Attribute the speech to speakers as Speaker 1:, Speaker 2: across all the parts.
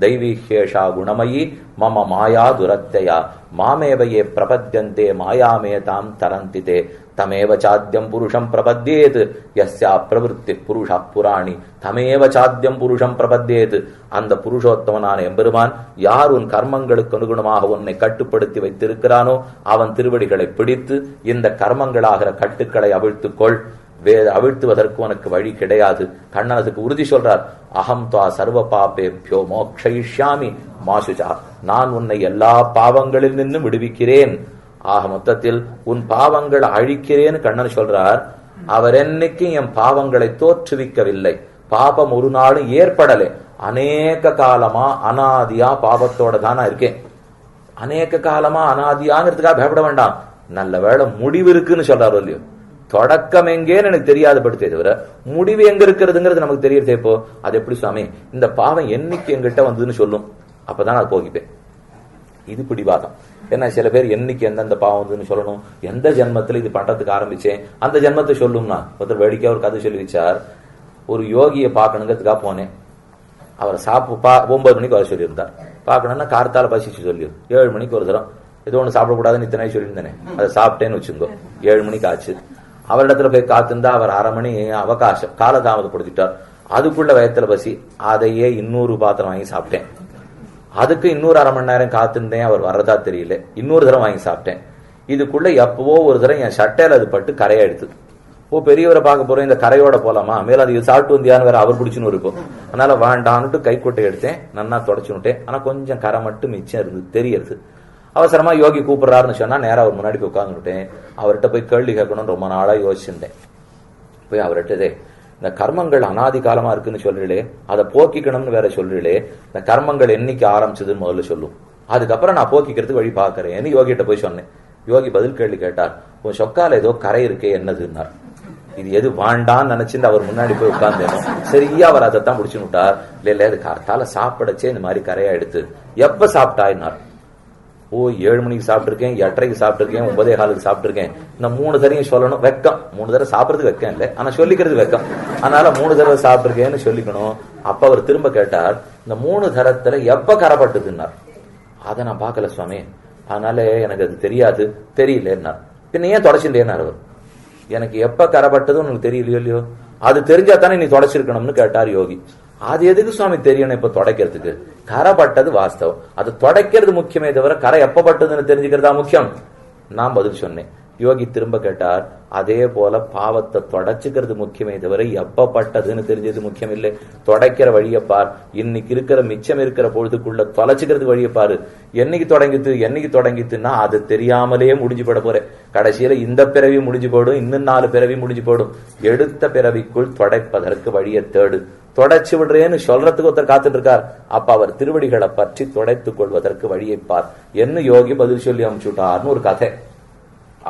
Speaker 1: தெய்வீகேஷா குணமயி மம மாயா துரத்தையா மாமேவையே பிரபத்தியந்தே மாயாமே தாம் தரந்திதே. தமேவ சாத்தியம் புருஷம் பிரபத்தியேத். எஸ்யா பிரவருத்தி புருஷா புராணி. தமேவ சாத்தியம் புருஷம் பிரபத்தியேத். அந்த புருஷோத்தமனான எம்பெருமான் யார் உன் கர்மங்களுக்கு அனுகுணமாக உன்னை கட்டுப்படுத்தி வைத்திருக்கிறானோ அவன் திருவடிகளை பிடித்து இந்த கர்மங்களாகிற கட்டுக்களை அவிழ்த்துக்கொள். வேத அவிழ்த்துவதற்கு உனக்கு வழி கிடையாது. கண்ணன் அதுக்கு உறுதி சொல்றார். அகம் துவா சர்வ பாபேபியோ மோக்ஷயிஷ்யாமி மாசுஜா. நான் உன்னை எல்லா பாவங்களில் நின்று விடுவிக்கிறேன். ஆக மொத்தத்தில் உன் பாவங்களை அழிக்கிறேன்னு கண்ணன் சொல்றார். அவர் என்னைக்கும் என் பாவங்களை தோற்றுவிக்கவில்லை. பாபம் ஒரு நாளும் ஏற்படலை. அநேக காலமா அனாதியா பாவத்தோட தானா இருக்கேன். அநேக காலமா அனாதியாங்கிறதுக்காக பயப்பட வேண்டாம். நல்ல வேலை முடிவு இருக்குன்னு சொல்றாரு இல்லையோ? தொடக்கம் எங்கேன்னு எனக்கு தெரியாதபடுத்தே தவிர முடிவு எங்க இருக்கிறதுங்கிறது நமக்கு தெரியறதே இப்போ அது எப்படி சுவாமி? இந்த பாவம் என்னைக்கு எங்கிட்ட வந்ததுன்னு சொல்லும். அப்பதான் நான் போகிப்பேன். இது பிடிவாதம். ஏன்னா சில பேர் என்னைக்கு எந்தெந்த பாவம் வந்ததுன்னு சொல்லணும். எந்த ஜென்மத்தில் இது பண்றதுக்கு ஆரம்பிச்சேன்? அந்த ஜென்மத்தை சொல்லும்னா ஒருத்தர் வேடிக்கையா ஒரு கதை சொல்லி வச்சார். ஒரு யோகியை பார்க்கணுங்கிறதுக்காக போனேன். அவரை சாப்பு பா ஒன்பது மணிக்கு வர சொல்லியிருந்தார். பார்க்கணும்னா கார்த்தால பசிச்சு சொல்லியும் ஏழு மணிக்கு ஒரு தரம். ஏதோ ஒன்று சாப்பிடக்கூடாதுன்னு இத்தனை சொல்லியிருந்தேனே. அதை சாப்பிட்டேன்னு வச்சுங்கோ. ஏழு மணிக்கு ஆச்சு. அவரிடத்துல போய் காத்திருந்தா அவர் அரை மணி அவகாசம் காலதாமதப்படுத்திட்டார் அதுக்குள்ள வயத்துல பசி அதையே இன்னொரு பாத்திரம் வாங்கி சாப்பிட்டேன். அதுக்கு இன்னொரு அரை மணி நேரம் காத்திருந்தேன் அவர் வர்றதா தெரியல. இன்னொரு தரம் வாங்கி சாப்பிட்டேன். இதுக்குள்ள எப்பவோ ஒரு தரம் என் சட்டையில அது பட்டு கரையாயிடுது ஓ பெரியவரை பார்க்க போறேன் இந்த கரையோட போலாமா? மேல அது சாப்பிட்டு வந்தியான்னு வேற அவர் பிடிச்சுன்னு இருக்கும். அதனால வேண்டான்னுட்டு கைக்கொட்டை எடுத்தேன். நன்னா தொடச்சு விட்டேன். ஆனா கொஞ்சம் கரை மட்டும் மிச்சம் இருந்து தெரியறது. அவசரமா யோகி கூப்பிடுறாருன்னு சொன்னா நேராக அவர் முன்னாடி போய் உட்காந்துட்டேன் அவர்கிட்ட போய் கேள்வி கேட்கணும்னு ரொம்ப நாளா யோசிச்சிருந்தேன். போய் அவர்கிட்டதே இந்த கர்மங்கள் அனாதி காலமா இருக்குன்னு சொல்றீங்களே அதை போக்கிக்கணும்னு வேற சொல்றீங்களே இந்த கர்மங்கள் என்னைக்கு ஆரம்பிச்சதுன்னு முதல்ல சொல்லும் அதுக்கப்புறம் நான் போக்கிக்கிறதுக்கு வழி பார்க்கறேன்னு யோகிட்ட போய் சொன்னேன். யோகி பதில் கேள்வி கேட்டார் உன் சொக்கால ஏதோ கரை இருக்கே என்னதுன்னார். இது எது வாண்டான்னு நினைச்சிட்டு அவர் முன்னாடி போய் உட்கார்ந்தேனோ? சரியா அவர் அதைத்தான் முடிச்சு விட்டார். இல்ல இல்ல அது கார்த்தால சாப்பிடச்சே இந்த மாதிரி கரையா எடுத்து எப்ப சாப்பிட்டாயினார்? ஓ ஏழு மணிக்கு சாப்பிட்ருக்கேன் எட்டரைக்கு சாப்பிட்ருக்கேன் ஒன்பதே காலுக்கு சாப்பிட்ருக்கேன் இந்த மூணு தரையும் சொல்லணும் வெக்கம். மூணு தடவை சாப்பிட்றதுக்கு வெக்கம் இல்லை. ஆனால் சொல்லிக்கிறது வெக்கம். அதனால மூணு தடவை சாப்பிட்ருக்கேன்னு சொல்லிக்கணும். அப்போ அவர் திரும்ப கேட்டார் இந்த மூணு தரத்துல எப்போ கரப்பட்டதுன்னார். அதை நான் பார்க்கல சுவாமி. அதனால எனக்கு அது தெரியாது. தெரியலன்னார். பின்ன ஏன் தொடச்சுட்டேன்னார் அவர்? எனக்கு எப்போ கரப்பட்டதும் உனக்கு தெரியலையோ இல்லையோ? அது தெரிஞ்சா தானே நீ தொடச்சிருக்கணும்னு கேட்டார் யோகி. அது எதுக்கு சுவாமி தெரியணும் இப்ப தொடக்கிறதுக்கு? பட்டது வாஸ்தவம். அது தொடக்கிறது முக்கியமே தவிர கரை எப்ப பட்டதுன்னு தெரிஞ்சுக்கிறதா முக்கியம். நான் பதில் சொன்னேன். யோகி திரும்ப கேட்டார் அதே போல பாவத்தை தொடச்சுக்கிறது முக்கியமே தவிர எப்ப பட்டதுன்னு தெரிஞ்சது முக்கியம் இல்லை தொடக்கிற வழியை பார். இன்னைக்கு இருக்கிற மிச்சம் இருக்கிற பொழுதுக்குள்ள தொலைச்சுக்கிறது வழியை பாரு. என்னைக்கு தொடங்கித்து என்னைக்கு தொடங்கித்துன்னா அது தெரியாமலே முடிஞ்சு போட போறேன். கடைசியில இந்த பிறவி முடிஞ்சு போடும் இன்னும் நாலு பிறவி முடிஞ்சு போடும். எடுத்த பிறவிக்குள் தொடைப்பதற்கு வழியை தேடு. தொடச்சு விடுறேன்னு சொல்றதுக்கு ஒருத்தர் காத்துட்டு இருக்கார் அப்ப அவர் திருவடிகளை பற்றி தொடைத்துக் கொள்வதற்கு வழியை பார். என்ன யோகி பதில் சொல்லி அமுச்சுட்டார்னு ஒரு கதை.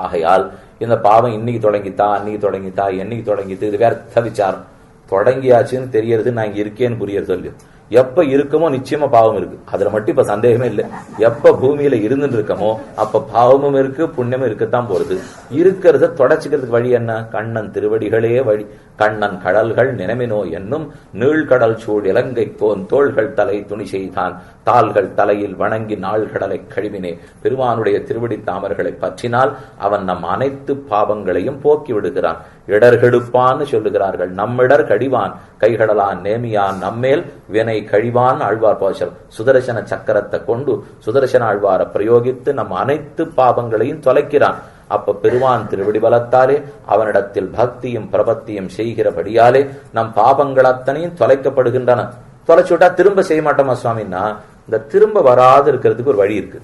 Speaker 1: ஆகையால் இந்த பாவம் இன்னைக்கு தொடங்கித்தா அன்னைக்கு தொடங்கித்தா என்னைக்கு தொடங்கித்து இது வியர்த்த விசாரம். தொடங்கியாச்சுன்னு தெரியறது நான் இங்க இருக்கேன்னு புரியறது இல்லையோ எப்ப இருக்கமோ நிச்சயமா பாவம் இருக்கு. அதுல மட்டும் இப்ப சந்தேகமே இல்லை. எப்ப பூமியில இருந்துட்டு இருக்கமோ அப்ப பாவமும் இருக்கு புண்ணியமும் இருக்கத்தான் போறது. இருக்கிறத தொடச்சிக்கிறதுக்கு வழி என்ன? கண்ணன் திருவடிகளே வழி கண்ணன் கடல்கள் நினைமினோ என்னும் நீழ்கடல் சூழ் இலங்கை போன் தோள்கள் தலை துணி செய்தான். தாள்கள் தலையில் வணங்கி நாள்கடலை கழுவினே பெருமானுடைய திருவடி தாமர்களை பற்றினால் அவன் நம் அனைத்து பாவங்களையும் போக்கி விடுகிறான். இடர்கெடுப்பான்னு சொல்லுகிறார்கள். நம்மிடர் கடிவான் கைகடலான் நேமியான் நம்மேல் வினை கழிவான் ஆழ்வார் போஷல் சுதர்சன சக்கரத்தை கொண்டு சுதர்சன ஆழ்வாரை பிரயோகித்து நம் அனைத்து பாவங்களையும் தொலைக்கிறான். அப்ப பெருவான் திருவடி பலத்தாலே அவனிடத்தில் பக்தியும் பிரபத்தியும் செய்கிறபடியாலே நம் பாபங்கள் அத்தனையும் தொலைக்கப்படுகின்றன. தொலைச்சுட்டா திரும்ப செய்ய மாட்டோமா சுவாமின்னா இந்த திரும்ப வராது இருக்கிறதுக்கு ஒரு வழி இருக்கு.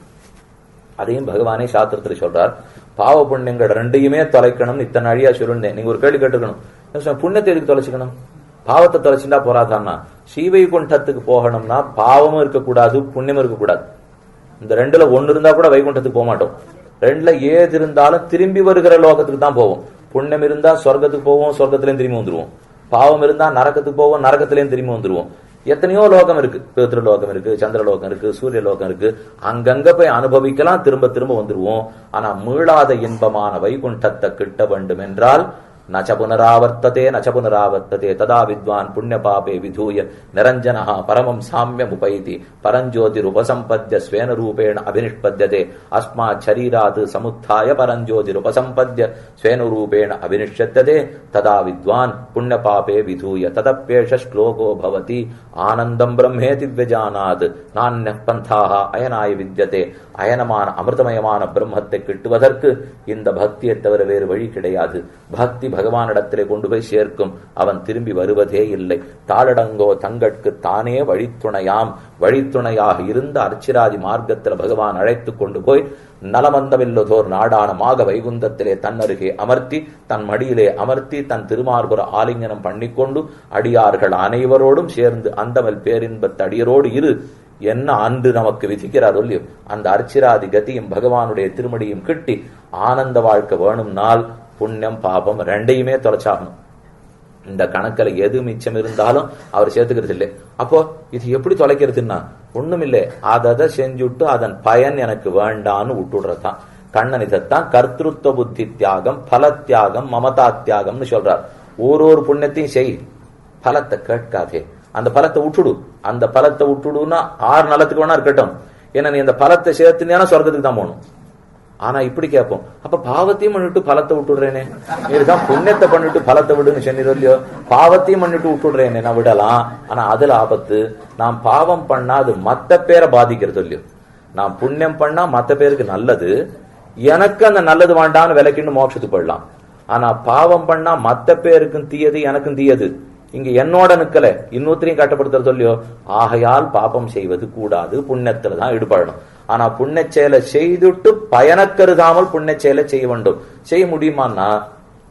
Speaker 1: அதையும் பகவானே சாஸ்திரத்துல சொல்றார். பாவ புண்ணியங்கள் ரெண்டையுமே தொலைக்கணும்னு இத்தனை அழியா சொல்லிருந்தேன் நீங்க ஒரு கேள்வி கேட்டுக்கணும் புண்ணியத்தை எதுக்கு தொலைச்சிக்கணும்? பாவத்தை தொலைச்சுட்டா போறாதான்னா ஸ்ரீவைகுண்டத்துக்கு போகணும்னா பாவமும் இருக்கக்கூடாது புண்ணியமும் இருக்கக்கூடாது. இந்த ரெண்டுல ஒன்னு இருந்தா கூட வைகுண்டத்துக்கு போக மாட்டோம். ரெண்டுல ஏது இருந்தாலும் திரும்பி வருகிற லோகத்துக்கு தான் போவோம். புண்ணியம் இருந்தா சொர்க்கத்துக்கு போவோம் சொர்க்கத்திலேயும் திரும்பி வந்துருவோம். பாவம் இருந்தா நரக்கத்துக்கு போவோம் நரக்கத்திலேயும் திரும்பி வந்துருவோம். எத்தனையோ லோகம் இருக்கு. பித்திரு லோகம் இருக்கு சந்திர லோகம் இருக்கு சூரிய லோகம் இருக்கு. அங்கங்க போய் அனுபவிக்கலாம் திரும்ப திரும்ப வந்துருவோம். ஆனா மீளாத இன்பமான வைகுண்டத்தை கிட்ட வேண்டும் என்றால் நச்ச புனராவர்த்ததே நச்ச புனராவர்த்ததே ததா வித்வான் புண்ணிய பாபே விதூய நிரஞ்சனः பரமம் சாமியம் சாமியமுபைதி பரஞ்சோதிருபசம்பத்ய ஸ்வேன ரூபேண அபினிஷ்பத்தியதே அஸ்மாத் சரீராத் சமுத்தாய பரஞ்சோதிருபசம்பத்ய ஸ்வேன ரூபேண அபினிஷ்யத்ததே ததா வித்வான் புண்ணிய பாபே விதூய ததப்பேஷ ஸ்லோகோ பவதி ஆனந்தம் பிரம்மேதி வியஜானாத் நானிய பந்தாக அயனாய வித்தியதே அயனமான அமிர்தமயமான பிரம்மத்தை கிட்டுவதற்கு இந்த பக்தியை தவிர வேறு வழி கிடையாது। பக்தி பகவானிடத்திலே கொண்டு போய் சேர்க்கும். அவன் திரும்பி வருவதே இல்லை. தாளடங்கோ தங்கட்கு தானே வழித்துணையாம். வழித்துணையாக இருந்த அர்ச்சிராதி மார்க்கத்தில் பகவான் அழைத்து கொண்டு போய் நலமந்தமில்லதோர் நாடான மாக வைகுந்தத்திலே தன்னருகே அமர்த்தி தன் மடியிலே அமர்த்தி தன் திருமார்புற ஆலிங்கனம் பண்ணிக்கொண்டு அடியார்கள் அனைவரோடும் சேர்ந்து அந்தமல் பேரின்பத் அடியரோடு இரு என்ன அன்று நமக்கு விதிக்கிறார் ஒல்லியும் அந்த அர்ச்சிராதி கதியும் பகவானுடைய திருமடியும் கிட்டி ஆனந்த வாழ்க்கை வேணும்னால் புண்ணியம் பாபம் ரெண்டையுமே தொலைச்சாகணும். இந்த கணக்கில் எது மிச்சம் இருந்தாலும் அவர் சேர்த்துக்கிறது இல்லை. அப்போ இது எப்படி தொலைக்கிறதுன்னா ஒண்ணுமில்லை அதை செஞ்சுட்டு அதன் பயன் எனக்கு வேண்டான்னு விட்டுடுறதான் கண்ணன் இதைத்தான் கர்த்திருவ புத்தி தியாகம் பல தியாகம் மமதா தியாகம்னு சொல்றார். ஒரு ஒரு புண்ணியத்தையும் செய். பலத்தை கேட்காதே. அந்த பலத்தை விட்டுடு. அந்த பலத்தை விட்டுடுன்னா ஆறு நலத்துக்கு வேணா இருக்கட்டும். ஏன்னா நீ அந்த பலத்தை சேர்த்துனா சொர்க்கத்துக்கு தான் போகணும். ஆனா இப்படி கேட்போம் அப்ப பாவத்தையும் பண்ணிட்டு பலத்தை விட்டுடுறேனே. இதுதான் புண்ணியத்தை பண்ணிட்டு பலத்தை விடுன்னு சொன்னீரோ இல்லையோ? பாவத்தையும் பண்ணிட்டு விட்டுடுறேனே. நான் விடலாம். ஆனா அதுல ஆபத்து. நான் பாவம் பண்ணா அது மத்த பேரை பாதிக்கிறது இல்லையோ? நான் புண்ணியம் பண்ணா மத்த பேருக்கு நல்லது. எனக்கு அந்த நல்லது வேண்டாம்னு விலைக்குன்னு மோட்சத்துக்கு போயிடலாம். ஆனா பாவம் பண்ணா மத்த பேருக்கும் தீயது எனக்கும் தீயது. இங்க என்னோட நிக்கல. இன்னொருத்தரையும் கட்டப்படுத்துறது இல்லையோ ஆகையால் பாபம் செய்வது கூடாது. புண்ணியத்துல தான் ஈடுபடணும். ஆனா புண்ணிய செயலை செய்துட்டு பயனக்கருதாமல் புண்ணிய செயலை செய்ய வேண்டும். செய்ய முடியுமான்னா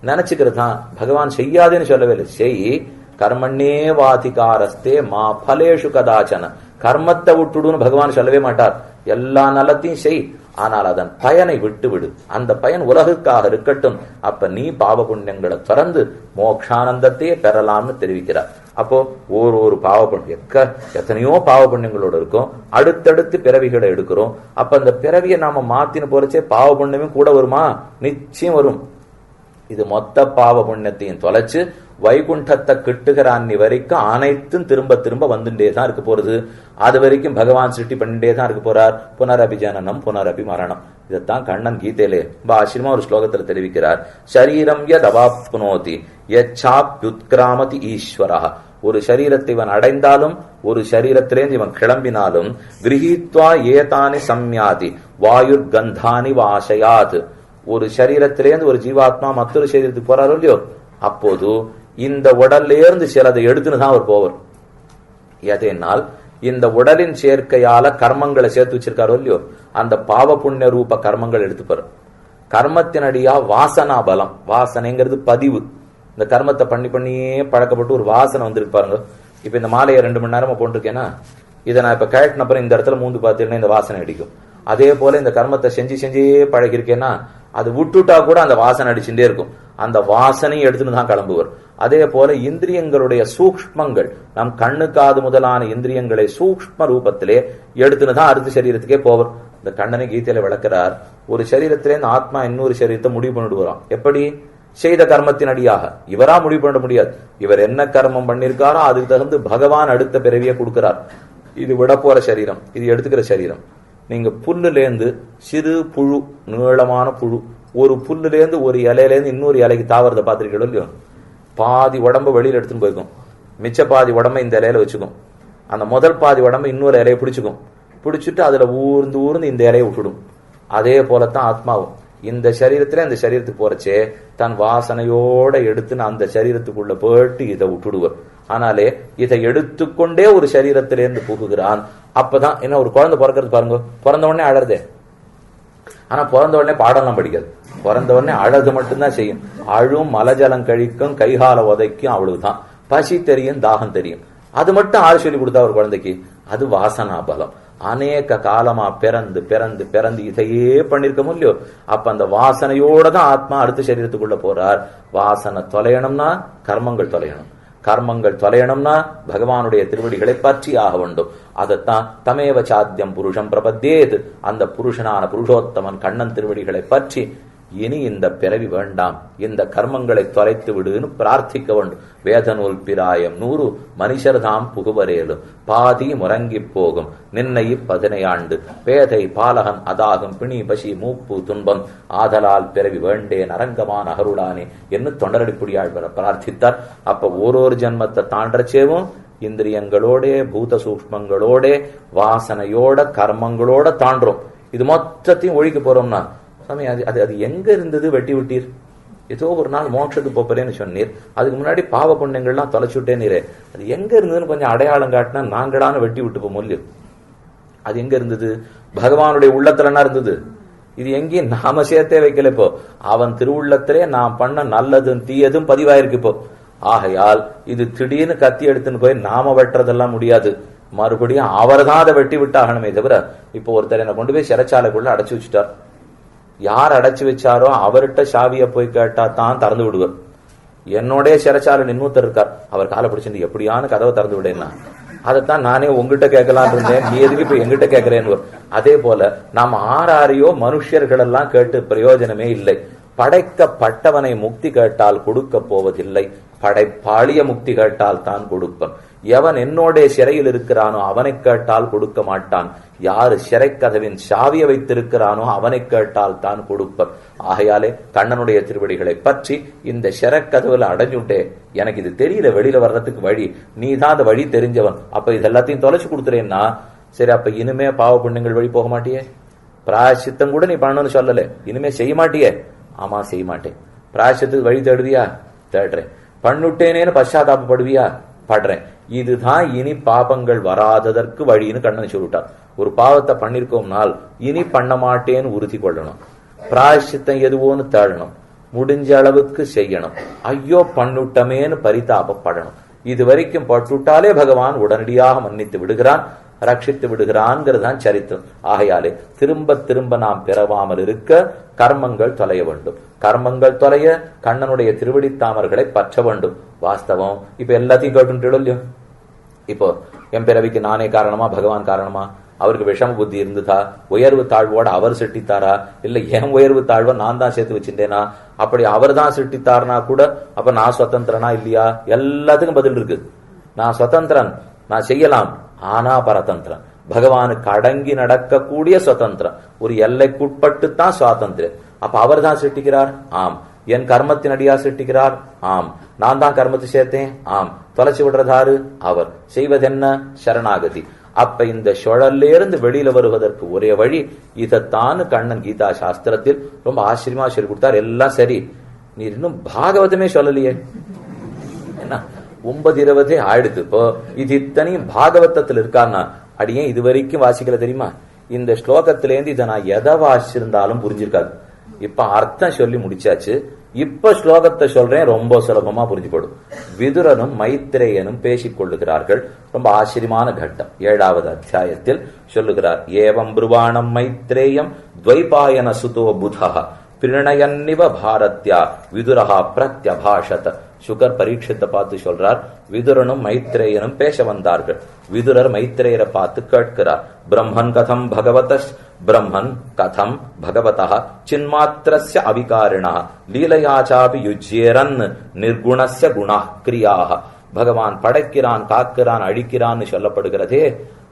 Speaker 1: நினைச்சுக்கிறது தான் பகவான் செய்யாதுன்னு சொல்லவே இல்லை. செய். கர்மண்ணே வாதிகாரஸ்தே மா பலேஷு கதாச்சன. கர்மத்தை விட்டுடுன்னு பகவான் சொல்லவே மாட்டார். எல்லா நலத்தையும் செய். ஆனால் அதன் பயனை விட்டு விடு அந்த பயன் உலகுக்காக இருக்கட்டும். அப்ப நீ பாவ புண்ணியங்களை திறந்து மோக்ஷானந்தத்தையே பெறலாம்னு தெரிவிக்கிறார். அப்போ ஒரு ஒரு பாவ புண்ணியம் எக்க எத்தனையோ பாவ புண்ணியங்களோட இருக்கும். அடுத்தடுத்து பிறவிகளை எடுக்கிறோம். அப்ப அந்த பிறவியை நாம மாத்தின போறச்சே பாவ புண்ணியமும் கூட வருமா? நிச்சயம் வரும். இது மொத்த பாவ புண்ணியத்தையும் தொலைச்சு வைகுண்டத்தை கிட்டுகிற அன்னி வரைக்கும் அனைத்தும் திரும்ப திரும்ப வந்துட்டே தான் இருக்க போறது. அது வரைக்கும் பகவான் சிருஷ்டி பண்ணிட்டே தான் இருக்க போறார். புனரபி ஜனனம் புனரபி மரணம் இதைத்தான் கண்ணன் கீதையிலே பாஷிமா ஒரு ஸ்லோகத்தில் தெரிவிக்கிறார். சரீரம் யதவாப்னோதி யச்சாப்யுத்கிராமதி ஈஸ்வரா ஒரு சரீரத்தை இவன் அடைந்தாலும் ஒரு சரீரத்திலேருந்து இவன் கிளம்பினாலும் கிரகித்வா ஏதானி சம்யாதி வாயுர் கந்தானி வாசயாத். ஒரு சரீரத்திலேருந்து ஒரு ஜீவாத்மா மற்றொரு சரீரத்துக்கு போறாரோ இல்லையோ? அப்போது இந்த உடல்லேருந்து சிலதை எடுத்துன்னு தான் அவர் போவார். எதனால் இந்த உடலின் சேர்க்கையால கர்மங்களை சேர்த்து வச்சிருக்காரோ இல்லையோ அந்த பாவ புண்ணிய ரூப கர்மங்கள் எடுத்துப்பார். கர்மத்தினடியா வாசனா பலம் வாசனைங்கிறது பதிவு. இந்த கர்மத்தை பண்ணி பண்ணியே பழக்கப்பட்டு ஒரு வாசனை வந்துருக்கு பாருங்க. இப்போ இந்த மாலையை ரெண்டு மணி நேரமா போட்டிருக்கேன்னா இதை நான் இப்ப கழட்டின அப்புறம் இந்த இடத்துல மூந்து பார்த்தீங்கன்னா இந்த வாசனை அடிக்கும். அதே போல இந்த கர்மத்தை செஞ்சு செஞ்சே பழகிருக்கேன்னா அது விட்டுட்டா கூட அந்த வாசனை அடிச்சுட்டே இருக்கும். அந்த வாசனையும் எடுத்துன்னு தான் கிளம்புவார். அதே போல இந்திரியங்களுடைய சூக்ஷ்மங்கள் நம் கண்ணு காது முதலான இந்திரியங்களை சூக்ஷ்ம ரூபத்திலே எடுத்துன்னு தான் அறுத்து சரீரத்துக்கே போவர். இந்த கண்ணனை கீதையில விளக்குறார். ஒரு சரீரத்திலே இந்த ஆத்மா இன்னொரு சரீரத்தை முடிவு பண்ணிட்டு வரோம் எப்படி? செய்த கர்மத்தின் அடியாக. இவரா முடிவு பண்ண முடியாது. இவர் என்ன கர்மம் பண்ணிருக்காரோ அதுக்கு தகுந்து பகவான் அடுத்த பிறவியை கொடுக்கிறார். இது விட போற சரீரம். இது எடுத்துக்கிற சரீரம். நீங்க புல்லுலேருந்து சிறு புழு நீளமான புழு. ஒரு புல்லுலேருந்து ஒரு இலையிலேருந்து இன்னொரு இலைக்கு தாவரத்தை பார்த்துருக்கீங்களோ இல்லையோ? பாதி உடம்பு வெளியில் எடுத்துன்னு போய்க்கும். மிச்ச பாதி உடம்ப இந்த இலையில வச்சுக்கும். அந்த முதல் பாதி உடம்பு இன்னொரு இலையை பிடிச்சிக்கும். பிடிச்சிட்டு அதில் ஊர்ந்து ஊர்ந்து இந்த இலையை விட்டுடும். அதே போலத்தான் ஆத்மாவும். இந்த சரீரத்தில் இந்த சரீரத்துக்கு போறச்சே தன் வாசனையோட எடுத்துன்னு அந்த சரீரத்துக்குள்ள போயிட்டு இதை விட்டுடுவர் ஆனாலே இதை எடுத்துக்கொண்டே ஒரு சரீரத்திலேருந்து புகுகிறான். அப்பதான் என்ன ஒரு குழந்தை பிறக்கிறது பாருங்க. பிறந்த உடனே அழறதே. ஆனா பிறந்த உடனே பாடம்லாம் படிக்காது. பிறந்த உடனே அழகு மட்டும்தான் செய்யும். அழும் மலஜலம் கழிக்கும் கைகால உதைக்கும் அவ்வளவுதான். பசி தெரியும் தாகம் தெரியும். அது மட்டும் ஆள் சொல்லி கொடுத்தா ஒரு குழந்தைக்கு. அது வாசனா பலம். அநேக காலமா பிறந்து பிறந்து பிறந்து இதையே பண்ணிருக்க முடியும் அப்ப அந்த வாசனையோட தான் ஆத்மா அடுத்த சரீரத்துக்குள்ள போறார். வாசனை தொலையணும்னா கர்மங்கள் தொலையணும். கர்மங்கள் தொலையணும்னா பகவானுடைய திருவடிகளை பற்றி ஆக வேண்டும் அதைத்தான் தமேவ சாத்தியம் புருஷம் பிரபத்தேது. அந்த புருஷனான புருஷோத்தமன் கண்ணன் திருவடிகளை பற்றி இனி இந்த பிறவி வேண்டாம். இந்த கர்மங்களை தொலைத்து விடுன்னு பிரார்த்திக்க வேண்டும். வேதநூல் பிராயம் நூறு மனுஷர்தாம் புகுவரேலும் பாதி முறங்கி போகும். நின்னை பதினையாண்டு. பேதை பாலகன் அதாகும். பிணி பசி மூப்பு துன்பம். ஆதலால் பிறவி வேண்டேன். அரங்கமான் அகருடானே என்று தொண்டரடிப்புடியாழ்வர பிரார்த்தித்தார். அப்ப ஓரொரு ஜென்மத்தை தாண்டச்சேவும் இந்திரியங்களோட பூத சூக்மங்களோட வாசனையோட கர்மங்களோட தாண்டோம் இது மொத்தத்தையும் ஒழிக்க போறோம்னா சாமி அது அது அது எங்க இருந்தது? வெட்டி விட்டீர். ஏதோ ஒரு நாள் மோட்சத்துக்கு போப்பறேன்னு சொன்னீர். அதுக்கு முன்னாடி பாவ புண்ணியங்கள்லாம் தொலைச்சுட்டே நீரே அது எங்க இருந்ததுன்னு கொஞ்சம் அடையாளம் காட்டினா நாங்களான வெட்டி விட்டு போ மொல்லு அது எங்க இருந்தது? பகவானுடைய உள்ளத்துலன்னா இருந்தது. இது எங்கேயும் நாம சேர்த்தே வைக்கல இப்போ. அவன் திருவுள்ளத்திலே நான் பண்ண நல்லதும் தீயதும் பதிவாயிருக்கு இப்போ. ஆகையால் இது திடீர்னு கத்தி எடுத்துன்னு போய் நாம வெட்டுறதெல்லாம் முடியாது. மறுபடியும் அவர் தான் அதை வெட்டி விட்டாகணுமே தவிர இப்போ ஒருத்தர் என்னை கொண்டு போய் சிறைச்சாலைக்குள்ள அடைச்சி வச்சுட்டார். யார் அடைச்சு வச்சாரோ அவர்கிட்ட சாவியை போய் கேட்டா தான் திறந்து விடுவார். என்னோடய சிறைச்சாலை இன்னொருத்தர் இருக்கார் அவர் காலை பிடிச்சிருந்து எப்படியான கதவை திறந்து விடேன்னா. அதைத்தான் நானே உங்ககிட்ட கேட்கலான் இருந்தேன். நீ எதுக்கு இப்ப எங்கிட்ட கேட்கிறேன்னு. அதே போல நாம் ஆறாரையோ மனுஷர்கள் எல்லாம் கேட்டு பிரயோஜனமே இல்லை. படைக்கப்பட்டவனை முக்தி கேட்டால் கொடுக்க போவதில்லை. படைப்பாளிய முக்தி கேட்டால் தான் கொடுப்பன். எவன் என்னோட சிறையில் இருக்கிறானோ அவனை கேட்டால் கொடுக்க மாட்டான். யாரு சிறை கதவின் வைத்திருக்கிறானோ அவனை கேட்டால் தான் கொடுப்பன். ஆகையாலே கண்ணனுடைய திருவடிகளை பற்றி இந்த சிறைக்கதவுல அடைஞ்சுட்டே எனக்கு இது தெரியல வெளியில வர்றதுக்கு வழி. நீ தான் அந்த வழி தெரிஞ்சவன். அப்ப இது எல்லாத்தையும் தொலைச்சு கொடுத்துறேன்னா சரி அப்ப இனிமே பாவ புண்ணியங்கள் வழி போக மாட்டியே? பிராயசித்தம் கூட நீ பண்ணணும்னு சொல்லல. இனிமே செய்ய மாட்டியே? ஆமா செய்ய மாட்டேன். பிராயசத்துக்கு வழி தேடுவியா? தேடுறேன். பண்ணுட்டேனேன்னு பశ్చాத்தாபப்படுவியா படுறேன். இதுதான் இனி பாபங்கள் வராததற்கு வழின்னு கண்ணன் சொல்லிட்டார் ஒரு பாவத்தை பண்ணிருக்கோம்னால் இனி பண்ண மாட்டேன்னு உறுதி கொள்ளணும். பிராயசித்தம் எதுவோன்னு தேடணும். முடிஞ்ச அளவுக்கு செய்யணும். ஐயோ பண்ணுட்டமேன்னு பரிதாபப்படணும். இது வரைக்கும் பட்டுட்டாலே பகவான் உடனடியாக மன்னித்து விடுகிறான். ரட்சித்து விடுகிறான்ங்கிறதான் சரித்திரம். ஆகையாலே திரும்ப திரும்ப நாம் பிறவாமல் இருக்க கர்மங்கள் தொலைய வேண்டும். கர்மங்கள் தொலைய கண்ணனுடைய திருவடித்தாமர்களை பற்ற வேண்டும். வாஸ்தவம். இப்ப எல்லாத்தையும் கேட்டு இல்லையோ? இப்போ என் பிறவிக்கு நானே காரணமா பகவான் காரணமா? அவருக்கு விஷம புத்தி இருந்ததா? உயர்வு தாழ்வோட அவர் சிட்டித்தாரா? இல்ல என் உயர்வு தாழ்வை நான் தான் சேர்த்து வச்சுட்டேனா? அப்படி அவர் தான் சிட்டித்தாருனா கூட அப்ப நான் சுதந்திரனா இல்லையா? எல்லாத்துக்கும் பதில் இருக்கு. நான் சுதந்திரன். நான் செய்யலாம். ஆனா பரதந்திரம் பகவானுக்கு அடங்கி நடக்கக்கூடிய சுதந்திரம். ஒரு எல்லைக்குட்பட்டு தான் சுவாதந்திரம். அப்ப அவர் தான் சிருஷ்டிக்கிறார்? ஆம். என் கர்மத்தின் அடியா சிருஷ்டிக்கிறார்? ஆம். நான் தான் கர்மத்தை சேர்த்தேன்? ஆம். தொலைச்சி விடுறதாரு? அவர். செய்வதென்ன? சரணாகதி. அப்ப இந்த சுழல்ல இருந்து வெளியில வருவதற்கு ஒரே வழி இதைத்தான் கண்ணன் கீதா சாஸ்திரத்தில் ரொம்ப ஆச்சரியமா சொல்லி கொடுத்தார். எல்லாம் சரி. நீ இன்னும் பாகவதமே சொல்லலையே. ஒன்பது இருபதே ஆயிடுது. இப்போ இது இத்தனையும் பாகவதத்தில் இருக்கான்னா அடியே இது வரைக்கும் வாசிக்கல தெரியுமா? இந்த ஸ்லோகத்திலேருந்து இதை நான் எதை வாசிச்சிருந்தாலும் புரிஞ்சிருக்காது. இப்ப அர்த்தம் சொல்லி முடிச்சாச்சு. இப்ப ஸ்லோகத்தை சொல்றேன் ரொம்ப சுலபமா புரிஞ்சுப்படும் விதுரனும் மைத்திரேயனும் பேசிக் கொள்ளுகிறார்கள் ரொம்ப ஆச்சரியமான கட்டம். ஏழாவது அத்தியாயத்தில் சொல்லுகிறார் ஏவம் புருவாணம் மைத்ரேயம் துவைபாயன சுதோ புதா பிரணயன்னிவ பாரத்யா விதுரஹா பிரத்யபாஷத. சுகர் பரீட்சத்தை பார்த்து சொல்றார் விதுரனும் மைத்ரேயனும் பேச வந்தார்கள். விதுரர் மைத்ரேயரை பார்த்து கேட்கிறார் பிரம்மன் கதம் பகவத பிரம்மன் கதம் பகவதா சின்மாத்திரஸ்ய அவிகாரிணா லீலையாச்சாபி யுஜ்யேரன் நிர்குணஸ்ய குணா கிரியாக பகவான் படைக்கிறான் காக்கிறான் அழிக்கிறான்னு சொல்லப்படுகிறதே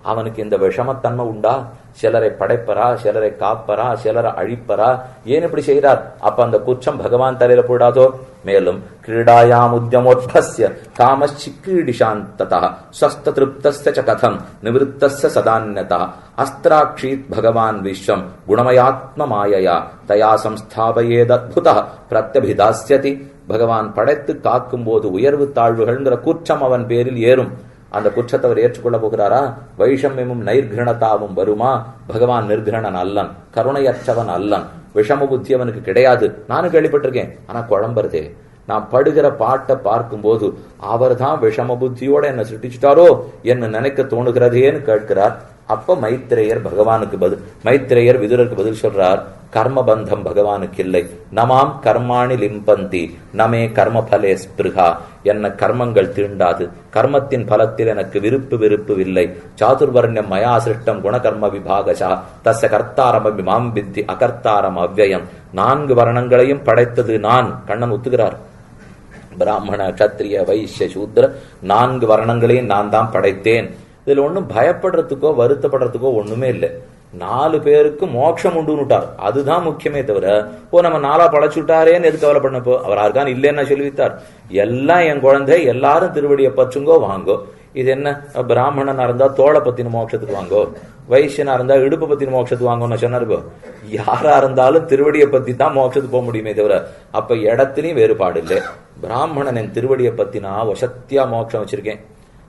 Speaker 1: அவனுக்கு இந்த விஷமத்தன்மை உண்டா? சிலரை படைப்பரா? சிலரை காப்பரா? சிலரை அழிப்பரா? ஏன் இப்படி செய்கிறார் அப்ப அந்த குற்றம் பகவான் தலையில போடாதோ மேலும் கிரீடாயாம் உத்தியமோத்பஸ்ய காமச்சிக்ரீடிஷாந்ததா ஸ்வஸ்த திருப்தஸ்ய ச கதம் நிவிருத்தஸ்ய சதான்யதா அஸ்திராட்சீத் பகவான் விஸ்வம் குணமயாத்ம மாயையா தயா சம்ஸ்தாபயேதத்புத பிரத்யபிதாஸ்யதி பகவான் படைத்து காக்கும் போது உயர்வு தாழ்வுகள்ங்கிற குற்றம் அவன் பேரில் ஏறும் அந்த குற்றத்தை அவர் ஏற்றுக்கொள்ள போகிறாரா? வைஷமியமும் நைர்கிரணத்தாவும் வருமா? பகவான் நிர்கிரணன் அல்லன் கருணையற்றவன் அல்லன். விஷம புத்தி அவனுக்கு கிடையாது. நானும் கேள்விப்பட்டிருக்கேன். ஆனா குழம்புறதே. நான் படுகிற பாட்டை பார்க்கும்போது அவர் தான் விஷம புத்தியோட என்ன சுட்டிச்சுட்டாரோ என்ன நினைக்க தோணுகிறதேன்னு கேட்கிறார். அப்ப மைத்திரேயர் பகவானுக்கு பதில் மைத்திரேயர் விதுரருக்கு பதில் சொல்றார் கர்மபந்தம் பகவானுக்கு இல்லை நமாம் கர்மாணி லிம்பந்தி நமே கர்ம பலே ஸ்பிருகா என்ன கர்மங்கள் தீண்டாது. கர்மத்தின் பலத்தில் எனக்கு விருப்பு விருப்பு இல்லை சாதுர்வர்ணியம் மயா சிருஷ்டம் குணகர்ம விபாகசா. தச கர்த்தாரம் மாம் வித்தி அகர்த்தாரம் அவ்வயம். நான்கு வர்ணங்களையும் படைத்தது நான். கண்ணன் ஒத்துகிறார். பிராமண கத்திரிய வைஷ்ய சூத்ர நான்கு வர்ணங்களையும் நான் தான் படைத்தேன். இதுல ஒன்றும் பயப்படுறதுக்கோ வருத்தப்படுறதுக்கோ ஒண்ணுமே இல்லை. நாலு பேருக்கு மோட்சம் உண்டுன்னுட்டார் அதுதான் முக்கியமே தவிர ஓ நம்ம நாளா பழச்சுட்டாரேன்னு எது கவலைப்படப்போ அவர் யாருக்கான் இல்லைன்னா சொல்லிவித்தார் எல்லாம் என் குழந்தை எல்லாரும் திருவடியை பச்சுங்கோ வாங்கோ. இது என்ன? பிராமணனா இருந்தா தோளை பத்தின மோட்சத்துக்கு வாங்கோ. வைசியனா இருந்தா இடுப்பு பத்தின மோட்சத்துக்கு வாங்கோன்னு சொன்னாரு யாரா இருந்தாலும் திருவடியை பத்தி தான் மோட்சத்துக்கு போக முடியுமே தவிர அப்ப இடத்துலயும் வேறுபாடு இல்லை. பிராமணன் என் திருவடியை பத்தினா வசத்தியா மோட்சம் வச்சிருக்கேன்.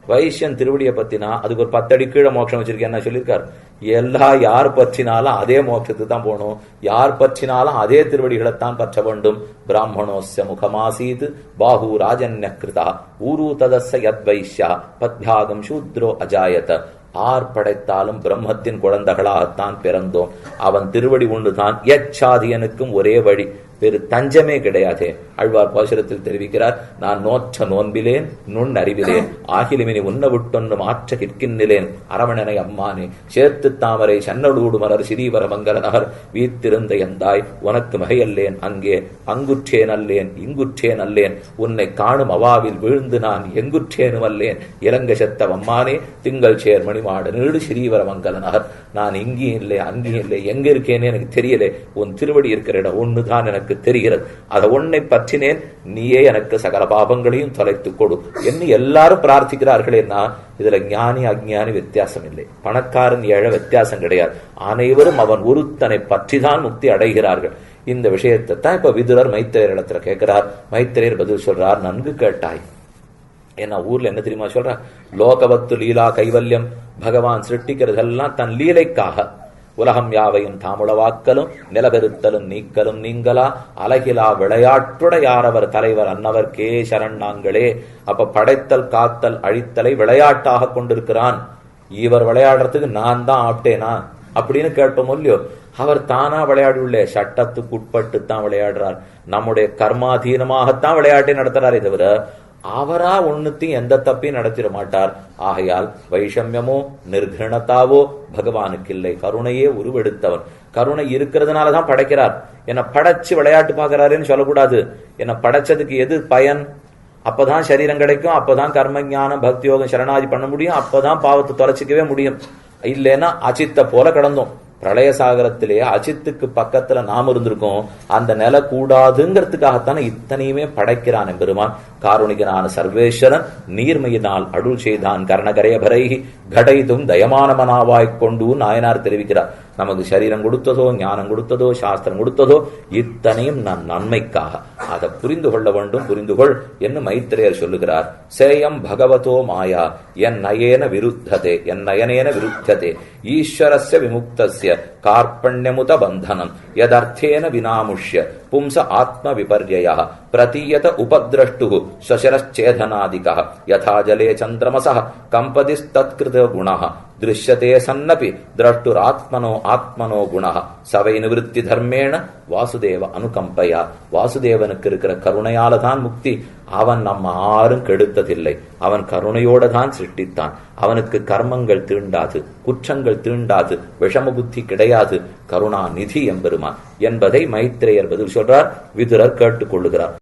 Speaker 1: வைசியன் திருவடியை பத்தினா அதுக்கு ஒரு பத்தடி கீழே மோட்சம் வச்சிருக்கேன் என்ன சொல்லியிருக்காரு? எல்லா யார் பற்றினாலும் அதே மோட்சத்துக்கு தான் போகணும். யார் பற்றினாலும் அதே திருவடிகளைத்தான் பற்ற வேண்டும். பிராமணோஸ்ய முகமாசீத் பாஹு ராஜன்ய கிருதா. ஊரு ததஸ்ய யத் வைஷ்யா. பத்யாகம் சூத்ரோ அஜாயத. ஆர் படைத்தாலும் பிரம்மத்தின் குழந்தைகளாகத்தான் பிறந்தோம். அவன் திருவடி ஒன்றுதான் எச்சாதியனுக்கும் ஒரே வழி. வேறு தஞ்சமே கிடையாதே. அழ்வார் பாசுரத்தில் தெரிவிக்கிறார் நான் நோற்ற நோன்பிலேன் நுண் அறிவிலேன் ஆகிலுமினி உன்ன விட்டொன்னு மாற்ற கிற்கின்னிலேன் அரவணனை அம்மானே சேர்த்து தாமரை சன்னடூடு மலர் சிறீவர மங்கல நகர் வீத்திருந்த எந்தாய்? உனக்கு மகையல்லேன் அங்கே. அங்குற்றேன் அல்லேன் இங்குற்றேன் அல்லேன் உன்னை காணும் அவாவில் விழுந்து நான் எங்குற்றேனும் அல்லேன். இலங்க செத்த அம்மானே திங்கள் சேர் மணிமாட நீடு ஸ்ரீவர மங்கல நகர். நான் இங்கேயும் இல்லை அங்கேயும் இல்லை. எங்க இருக்கேன்னு எனக்கு தெரியலே. உன் திருவடி இருக்கிற இடம் ஒண்ணுதான் எனக்கு தெரிகிறது. அதை உன்னை பற்றினேன். நீயே எனக்கு சகல பாபங்களையும் தொலைத்து கொடு. என்று எல்லாரும் பிரார்த்திக்கிறார்களேன்னா இதுல ஞானி அஜ்ஞானி வித்தியாசம் இல்லை. பணக்காரன் ஏழை வித்தியாசம் கிடையாது. அனைவரும் அவன் ஒருத்தனை பற்றிதான் முக்தி அடைகிறார்கள். இந்த விஷயத்தை தான் இப்ப விதுரர் மைத்திரையர் இடத்துல கேட்கிறார். மைத்திரையர் பதில் சொல்றார் நன்கு கேட்டாய். ஏன்னா ஊர்ல என்ன தெரியுமா சொல்ற? லோகவத்து லீலா கைவல்யம். பகவான் சிருஷ்டிக்கிறதெல்லாம் தன் லீலைக்காக. உலகம் யாவையும் தாமுளவாக்கலும் நிலபெருத்தலும் நீக்கலும் நீங்களா? அழகிலா விளையாட்டுடையாரவர் தலைவர் அன்னவர் கே. சரணாங்களே அப்ப படைத்தல் காத்தல் அழித்தலை விளையாட்டாக கொண்டிருக்கிறான். இவர் விளையாடுறதுக்கு நான் தான் ஆப்டேனா? அப்படின்னு கேட்போம் இல்லையோ? அவர் தானா விளையாடுள்ளே சட்டத்துக்கு உட்பட்டு தான் விளையாடுறார். நம்முடைய கர்மாதீனமாகத்தான் விளையாட்டை நடத்துறாரே தவிர அவரா ஒன்னுத்தையும் எந்த தப்பையும் நடத்திட மாட்டார். ஆகையால் வைஷமியமோ நிர்கிணத்தாவோ பகவானுக்கு இல்லை கருணையே உருவெடுத்தவன். கருணை இருக்கிறதுனாலதான் படைக்கிறார். என்னை படைச்சு விளையாட்டு பார்க்கிறாருன்னு சொல்லக்கூடாது. என்னை படைச்சதுக்கு எது பயன்? அப்பதான் சரீரம் கிடைக்கும். அப்பதான் கர்ம ஞானம் பக்தி யோகம் சரணாதி பண்ண முடியும். அப்பதான் பாவத்தை தொலைச்சிக்கவே முடியும். இல்லைன்னா அச்சித்த போல கிடந்தோம். பிரளய சாகரத்திலே அஜித்துக்கு பக்கத்துல நாம் இருந்திருக்கோம். அந்த நிலை கூடாதுங்கிறதுக்காகத்தானே இத்தனையுமே படைக்கிறான் பெருமான் காரணிகனான சர்வேஸ்வரன் நீர்மையினால் அருள் செய்தான் கர்ணகரைய பரைகி கடைதும் தயமானமனாவாய்க் கொண்டு நாயனார் தெரிவிக்கிறார். நமக்கு சரீரம் கொடுத்ததோ ஞானம் கொடுத்ததோ சாஸ்திரம் கொடுத்ததோ இத்தனையும் நம் நன்மைக்காக. அதை புரிந்து கொள்ள வேண்டும் புரிந்து கொள் என்று மைத்திரையர் சொல்லுகிறார். சேயம் பகவதோ மாயா என் நயேன விருத்ததே என் நயனேன விருத்ததே. ஈஸ்வரஸ்ய விமுக்தஸ்ய கார்பண்யமுத பந்தனம் எதர்த்தேன வினாமுஷ்ய பும்ச ஆத்ம விபர்யா பிரதீயத உபதிரஷ்டு சசரச்சேதனாதிக யதா ஜலே சந்திரமச கம்பதிஸ்தத்கிருத குண திருஷ்யதே சன்னபி திரஷ்டுராத்மனோ ஆத்மனோ குண சவை நிவிருத்தி தர்மேண வாசுதேவ அனுகம்பையா வாசுதேவனுக்கு இருக்கிற கருணையால தான் முக்தி। அவன் நம்ம யாரும் கெடுத்ததில்லை. அவன் கருணையோட தான் சிருஷ்டித்தான். அவனுக்கு கர்மங்கள் தீண்டாது குற்றங்கள் தீண்டாது விஷம புத்தி கிடையாது. கருணா நிதி எம்பெருமான் என்பதை மைத்திரையர் பதில் சொல்றார் விதுரர் கேட்டுக் கொள்ளுகிறார்